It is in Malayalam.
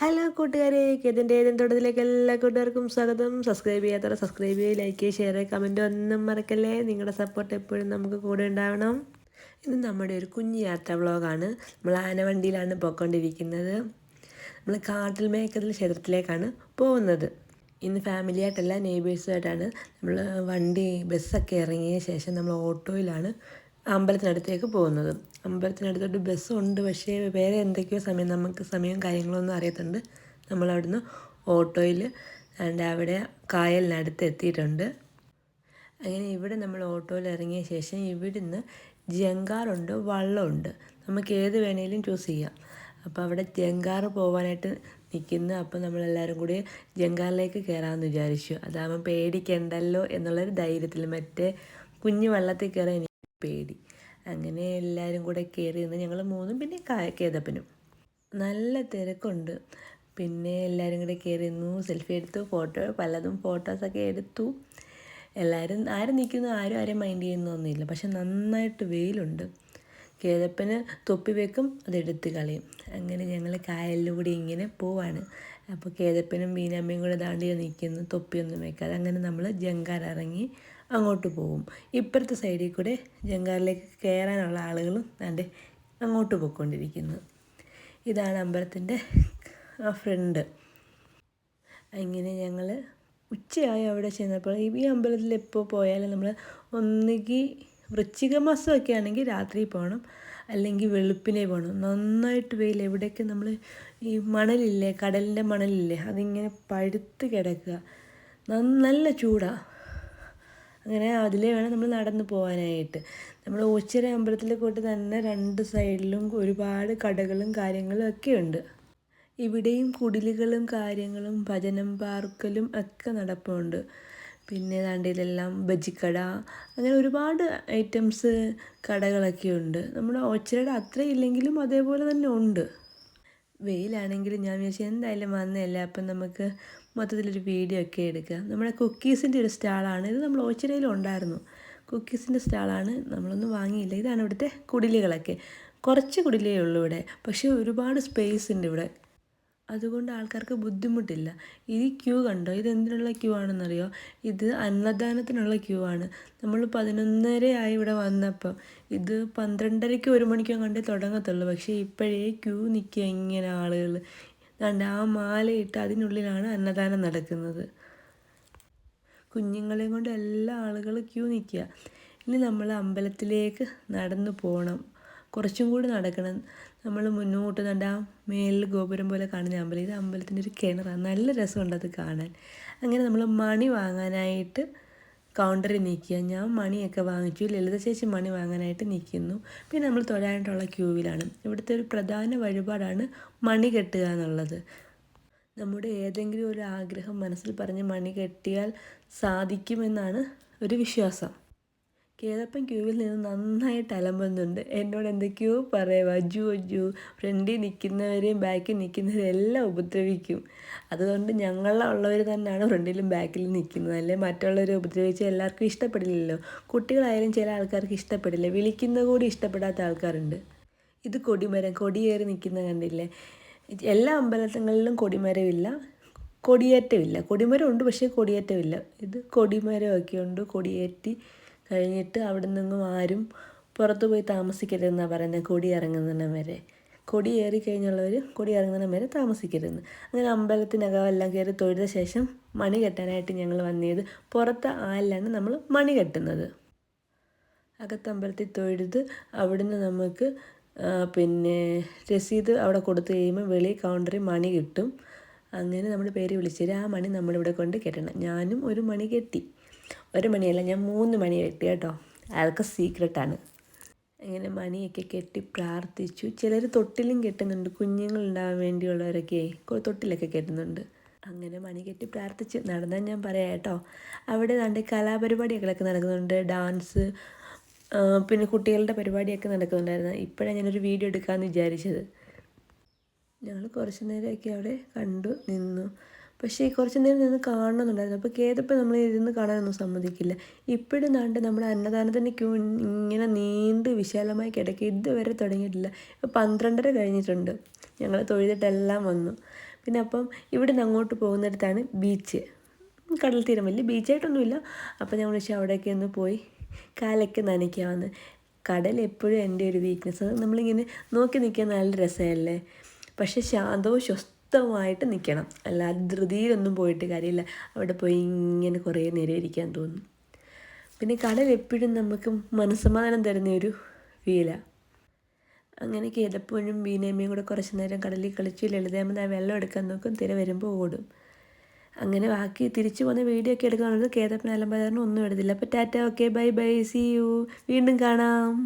ഹലോ കൂട്ടുകാരെ ഇതിന്റെ ഏതും തുടത്തിലേക്ക് എല്ലാ കൂട്ടുകാർക്കും സ്വാഗതം. സബ്സ്ക്രൈബ് ചെയ്യാത്തവരെ സബ്സ്ക്രൈബ് ചെയ്യുക ലൈക്ക് ചെയ്യുക ഷെയർ ചെയ്യുക കമന്റ് ഒന്നും മറക്കല്ലേ? നിങ്ങളുടെ സപ്പോർട്ട് എപ്പോഴും നമുക്ക് കൂടെ ഉണ്ടാവണം. ഇത് നമ്മുടെ ഒരു കുഞ്ഞു യാത്രാ വ്ളോഗാണ്. നമ്മൾ ആനവണ്ടിയിലാണ് പോയിക്കൊണ്ടിരിക്കുന്നത്. നമ്മൾ കാട്ടിൽ മേക്കതിൽ ക്ഷേത്രത്തിലേക്കാണ് പോകുന്നത്. ഇന്ന് ഫാമിലിയായിട്ടല്ല നെയ്ബേഴ്സുമായിട്ടാണ് നമ്മൾ വണ്ടി ബസ്സൊക്കെ ഇറങ്ങിയ ശേഷം നമ്മൾ ഓട്ടോയിലാണ് അമ്പലത്തിനടുത്തേക്ക് പോകുന്നത്. അമ്പലത്തിനടുത്തോട്ട് ബസ്സുണ്ട്. പക്ഷേ വേറെ എന്തൊക്കെയോ സമയം നമുക്ക് സമയം കാര്യങ്ങളൊന്നും അറിയത്തുണ്ട്. നമ്മൾ അവിടുന്ന് ഓട്ടോയിൽ ആൻഡ് അവിടെ കായലിനടുത്ത് എത്തിയിട്ടുണ്ട്. അങ്ങനെ ഇവിടെ നമ്മൾ ഓട്ടോയിൽ ഇറങ്ങിയ ശേഷം ഇവിടുന്ന് ജങ്കാറുണ്ട് വള്ളമുണ്ട് നമുക്ക് ഏത് വേണേലും ചൂസ് ചെയ്യാം. അപ്പോൾ അവിടെ ജങ്കാർ പോകാനായിട്ട് നിൽക്കുന്നു. അപ്പോൾ നമ്മളെല്ലാവരും കൂടി ജങ്കാറിലേക്ക് കയറാമെന്ന് വിചാരിച്ചു. അതാകുമ്പോൾ പേടിക്കണ്ടല്ലോ എന്നുള്ളൊരു ധൈര്യത്തിൽ മറ്റേ കുഞ്ഞു വള്ളത്തിൽ കയറാൻ പേടി. അങ്ങനെ എല്ലാവരും കൂടെ കയറി നിന്ന് ഞങ്ങൾ മൂന്നും പിന്നെ കേതപ്പനും. നല്ല തിരക്കുണ്ട്. പിന്നെ എല്ലാവരും കൂടെ കയറി നിന്നു സെൽഫി എടുത്തു ഫോട്ടോ പലതും ഫോട്ടോസൊക്കെ എടുത്തു. എല്ലാവരും ആരും നിൽക്കുന്നു ആരും ആരും മൈൻഡ് ചെയ്യുന്നൊന്നുമില്ല പക്ഷെ നന്നായിട്ട് വെയിലുണ്ട്. കേതപ്പന് തൊപ്പി വെക്കും അതെടുത്ത് കളയും. അങ്ങനെ ഞങ്ങൾ കായലിലൂടെ ഇങ്ങനെ പോവാണ്. അപ്പോൾ കേതപ്പനും മീനമ്മയും കൂടെ ദാണ്ടിയ നിൽക്കുന്നു തൊപ്പിയൊന്നും വെക്കാതെ. അങ്ങനെ നമ്മൾ ജങ്കാർ ഇറങ്ങി അങ്ങോട്ട് പോകും. ഇപ്പുറത്തെ സൈഡിൽ കൂടെ ജങ്കാറിലേക്ക് കയറാനുള്ള ആളുകളും ദാണ്ട് അങ്ങോട്ട് പോയിക്കൊണ്ടിരിക്കുന്നു. ഇതാണ് അമ്പലത്തിന്റെ ഫ്രണ്ട്. അങ്ങനെ ഞങ്ങൾ ഉച്ചയായി അവിടെ ചെന്നപ്പോൾ ഈ അമ്പലത്തിൽ എപ്പോൾ പോയാലും നമ്മൾ ഒന്നുകിൽ വൃശ്ചിക മാസമൊക്കെ ആണെങ്കിൽ രാത്രി പോകണം അല്ലെങ്കിൽ വെളുപ്പിനെ പോകണം. നന്നായിട്ട് വെയിൽ എവിടെയൊക്കെ നമ്മൾ ഈ മണലില്ലേ കടലിന്റെ മണലില്ലേ അതിങ്ങനെ പഴുത്ത് കിടക്കുക. നല്ല ചൂടാണ് അങ്ങനെ അതിലേ വേണം നമ്മൾ നടന്നു പോകാനായിട്ട് നമ്മൾ ഓച്ചിറ അമ്പലത്തിലെ കൂട്ട് തന്നെ രണ്ട് സൈഡിലും ഒരുപാട് കടകളും കാര്യങ്ങളും ഒക്കെ ഉണ്ട്. ഇവിടെയും കുടിലുകളും കാര്യങ്ങളും ഭജനം പാർക്കലും ഒക്കെ നടപ്പുണ്ട്. പിന്നെ ദാണ്ടിയിലെല്ലാം ബജിക്കട അങ്ങനെ ഒരുപാട് ഐറ്റംസ് കടകളൊക്കെ ഉണ്ട്. നമ്മുടെ ഓച്ചിറയുടെ അത്ര ഇല്ലെങ്കിലും അതേപോലെ തന്നെ ഉണ്ട്. വെയിലാണെങ്കിൽ ഞാൻ വിചാരിച്ചു എന്തായാലും വന്നതല്ലേ അപ്പം നമുക്ക് മൊത്തത്തിലൊരു വീഡിയോ ഒക്കെ എടുക്കാം. നമ്മുടെ കുക്കീസിന്റെ ഒരു സ്റ്റാളാണ് ഇത് നമ്മൾ ഓച്ചിറയിലും ഉണ്ടായിരുന്നു. കുക്കീസിന്റെ സ്റ്റാളാണ് നമ്മളൊന്നും വാങ്ങിയില്ല. ഇതാണ് ഇവിടുത്തെ കുടിലുകളൊക്കെ. കുറച്ച് കുടിലേ ഉള്ളൂ ഇവിടെ. പക്ഷേ ഒരുപാട് സ്പേസ് ഉണ്ട് ഇവിടെ. അതുകൊണ്ട് ആൾക്കാർക്ക് ബുദ്ധിമുട്ടില്ല. ഈ ക്യൂ കണ്ടോ? ഇത് എന്തിനുള്ള ക്യൂ ആണെന്നറിയോ? ഇത് അന്നദാനത്തിനുള്ള ക്യൂ ആണ്. നമ്മൾ പതിനൊന്നര ആയി ഇവിടെ വന്നപ്പോൾ ഇത് പന്ത്രണ്ടരയ്ക്ക് ഒരു മണിക്കോ കണ്ടേ തുടങ്ങത്തുള്ളൂ. പക്ഷേ ഇപ്പോഴേ ക്യൂ നിൽക്കുക ഇങ്ങനെ ആളുകൾ. കണ്ട് ആ മാലയിട്ട് അതിനുള്ളിലാണ് അന്നദാനം നടക്കുന്നത്. കുഞ്ഞുങ്ങളെയും കൊണ്ട് എല്ലാ ആളുകളും ക്യൂ നിൽക്കുക. ഇനി നമ്മൾ അമ്പലത്തിലേക്ക് നടന്നു പോകണം കുറച്ചും കൂടി നടക്കണം. നമ്മൾ മുന്നോട്ട് കണ്ട ആ മേലിൽ ഗോപുരം പോലെ കാണുന്ന അമ്പലം. ഇത് അമ്പലത്തിന്റെ ഒരു കിണറാണ്. നല്ല രസമുണ്ട് അത് കാണാൻ. അങ്ങനെ നമ്മൾ മണി വാങ്ങാനായിട്ട് കൗണ്ടറിൽ നിൽക്കുക ഞാൻ മണിയൊക്കെ വാങ്ങിച്ചു. ലളിത ചേച്ചി മണി വാങ്ങാനായിട്ട് നിൽക്കുന്നു. പിന്നെ നമ്മൾ തൊഴാനായിട്ടുള്ള ക്യൂവിലാണ്. ഇവിടുത്തെ ഒരു പ്രധാന വഴിപാടാണ് മണി കെട്ടുക എന്നുള്ളത്. നമ്മുടെ ഏതെങ്കിലും ഒരു ആഗ്രഹം മനസ്സിൽ പറഞ്ഞ് മണി കെട്ടിയാൽ സാധിക്കുമെന്നാണ് ഒരു വിശ്വാസം. കേതപ്പൻ ക്യൂവിൽ നിന്ന് നന്നായിട്ട് അലമ്പുന്നുണ്ട് എന്നോട് എന്തൊക്കെയോ പറയുക അജു അജു ഫ്രണ്ടിൽ നിൽക്കുന്നവരെയും ബാക്കിൽ നിൽക്കുന്നവരെയും എല്ലാം ഉപദ്രവിക്കും. അതുകൊണ്ട് ഞങ്ങളുള്ളവർ തന്നെയാണ് ഫ്രണ്ടിലും ബാക്കിലും നിൽക്കുന്നത്. അല്ലേ? മറ്റുള്ളവരെ ഉപദ്രവിച്ച് എല്ലാവർക്കും ഇഷ്ടപ്പെടില്ലല്ലോ. കുട്ടികളായാലും ചില ആൾക്കാർക്ക് ഇഷ്ടപ്പെടില്ല. വിളിക്കുന്ന കൂടി ഇഷ്ടപ്പെടാത്ത ആൾക്കാരുണ്ട്. ഇത് കൊടിമരം. കൊടിയേറി നിൽക്കുന്ന കണ്ടില്ലേ? എല്ലാ അമ്പലങ്ങളിലും കൊടിമരമില്ല. കൊടിയേറ്റമില്ല. കൊടിമരം ഉണ്ട് പക്ഷേ കൊടിയേറ്റമില്ല. ഇത് കൊടിമരമൊക്കെ ഉണ്ട് കൊടിയേറ്റി കഴിഞ്ഞിട്ട് അവിടെ നിന്നും ആരും പുറത്തു പോയി താമസിക്കരുതെന്നാണ് പറയുന്നത് കൊടി ഇറങ്ങുന്നതിന് വരെ. കൊടി ഏറി കഴിഞ്ഞുള്ളവർ കൊടി ഇറങ്ങുന്നതിന് വരെ താമസിക്കരുതെന്ന്. അങ്ങനെ അമ്പലത്തിനകം എല്ലാം കയറി തൊഴുത ശേഷം മണി കെട്ടാനായിട്ട് ഞങ്ങൾ വന്നത് പുറത്ത് ആലിലാണ് നമ്മൾ മണി കെട്ടുന്നത്. അകത്തമ്പലത്തിൽ തൊഴുത് അവിടുന്ന് നമുക്ക് പിന്നെ രസീത് അവിടെ കൊടുത്തു കഴിയുമ്പോൾ വെളി കൗണ്ടറിൽ മണി കിട്ടും. അങ്ങനെ നമ്മുടെ പേര് വിളിച്ചു ആ മണി നമ്മളിവിടെ കൊണ്ട് കെട്ടണം. ഞാനും ഒരു മണി കെട്ടി. ഒരു മണിയല്ല ഞാൻ മൂന്ന് മണി കെട്ടി കേട്ടോ. അതൊക്കെ സീക്രട്ടാണ് അങ്ങനെ മണിയൊക്കെ കെട്ടി പ്രാർത്ഥിച്ചു. ചിലർ തൊട്ടിലും കെട്ടുന്നുണ്ട്. കുഞ്ഞുങ്ങളുണ്ടാവാൻ വേണ്ടിയുള്ളവരൊക്കെ തൊട്ടിലൊക്കെ കെട്ടുന്നുണ്ട്. അങ്ങനെ മണി കെട്ടി പ്രാർത്ഥിച്ച് നടന്നാൽ ഞാൻ പറയാം കേട്ടോ. അവിടെ നല്ല കലാപരിപാടികളൊക്കെ നടക്കുന്നുണ്ട്. ഡാൻസ് പിന്നെ കുട്ടികളുടെ പരിപാടിയൊക്കെ നടക്കുന്നുണ്ടായിരുന്നു. ഇപ്പോഴാണ് ഞാനൊരു വീഡിയോ എടുക്കാമെന്ന് വിചാരിച്ചത്. ഞങ്ങൾ കുറച്ച് നേരമൊക്കെ അവിടെ കണ്ടു നിന്നു. പക്ഷേ കുറച്ച് നേരം നിന്ന് കാണണമെന്നുണ്ടായിരുന്നു. അപ്പോൾ കേതപ്പോൾ നമ്മൾ ഇരുന്ന് കാണാനൊന്നും സമ്മതിക്കില്ല. ഇപ്പോഴും നാണ്ട് നമ്മുടെ അന്നദാനത്തിന്റെ ക്യൂ ഇങ്ങനെ നീണ്ട് വിശാലമായി കിടക്കി ഇതുവരെ തുടങ്ങിയിട്ടില്ല. ഇപ്പോൾ പന്ത്രണ്ടര കഴിഞ്ഞിട്ടുണ്ട്. ഞങ്ങൾ തൊഴുതിട്ടെല്ലാം വന്നു. പിന്നെ അപ്പം ഇവിടെ നിന്ന് അങ്ങോട്ട് പോകുന്നിടത്താണ് ബീച്ച്. കടൽ തീരം. വലിയ ബീച്ചായിട്ടൊന്നുമില്ല. അപ്പോൾ ഞങ്ങൾ പക്ഷേ അവിടെയൊക്കെ ഒന്ന് പോയി കാലൊക്കെ നനയ്ക്കാമെന്ന്. കടൽ എപ്പോഴും എന്റെ ഒരു വീക്ക്നെസ് അത് നമ്മളിങ്ങനെ നോക്കി നിൽക്കാൻ നല്ല രസമല്ലേ? പക്ഷേ ശാന്തവും സ്വസ്ഥമായിട്ട് നിൽക്കണം അല്ലാതെ ധൃതിയിലൊന്നും പോയിട്ട് കാര്യമില്ല. അവിടെ പോയി ഇങ്ങനെ കുറേ നേരം ഇരിക്കാൻ തോന്നും. പിന്നെ കടൽ എപ്പോഴും നമുക്ക് മനസ്സമാധാനം തരുന്ന ഒരു ഫീലാണ് അങ്ങനെ കേതപ്പോഴും ബീനേമ്മയും കൂടെ കുറച്ച് നേരം കടലിൽ കളിച്ച് ലളിതയമ്മ വെള്ളം എടുക്കാൻ നോക്കും തിര വരുമ്പോൾ ഓടും. അങ്ങനെ ബാക്കി തിരിച്ചു പോകുന്ന വീഡിയോ ഒക്കെ എടുക്കാനുള്ളത് കേതപ്പൻ അലമ്പതാറിന് ഒന്നും എടുത്തില്ല. അപ്പോൾ tata okay bye bye see you വീണ്ടും കാണാം.